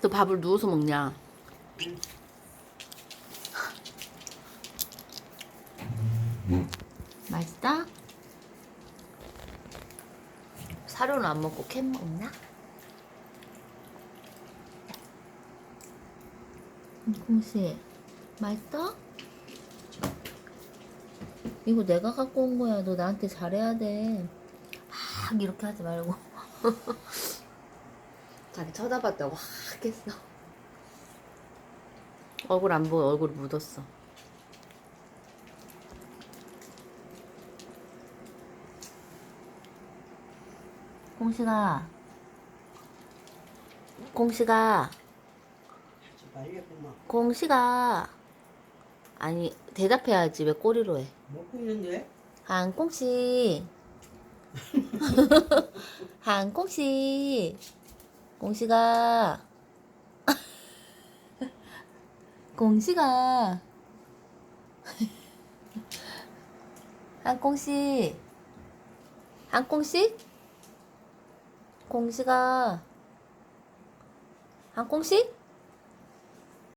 또 밥을 누워서 먹냐? 맛있다? 사료는 안 먹고 캔 먹나? 공씨 맛있어? 이거 내가 갖고 온 거야. 너 나한테 잘해야 돼. 막 이렇게 하지 말고. 자기 쳐다봤다고 확 했어. 얼굴 안 보여. 얼굴 묻었어. 공식아. 공식아. 공식아. 아니, 대답해야지. 왜 꼬리로 해? 먹고 있는데 한꽁씨. 한꽁씨. 공식아. 공식아. 한꽁씨. 한꽁씨? 공식아. 한꽁씨?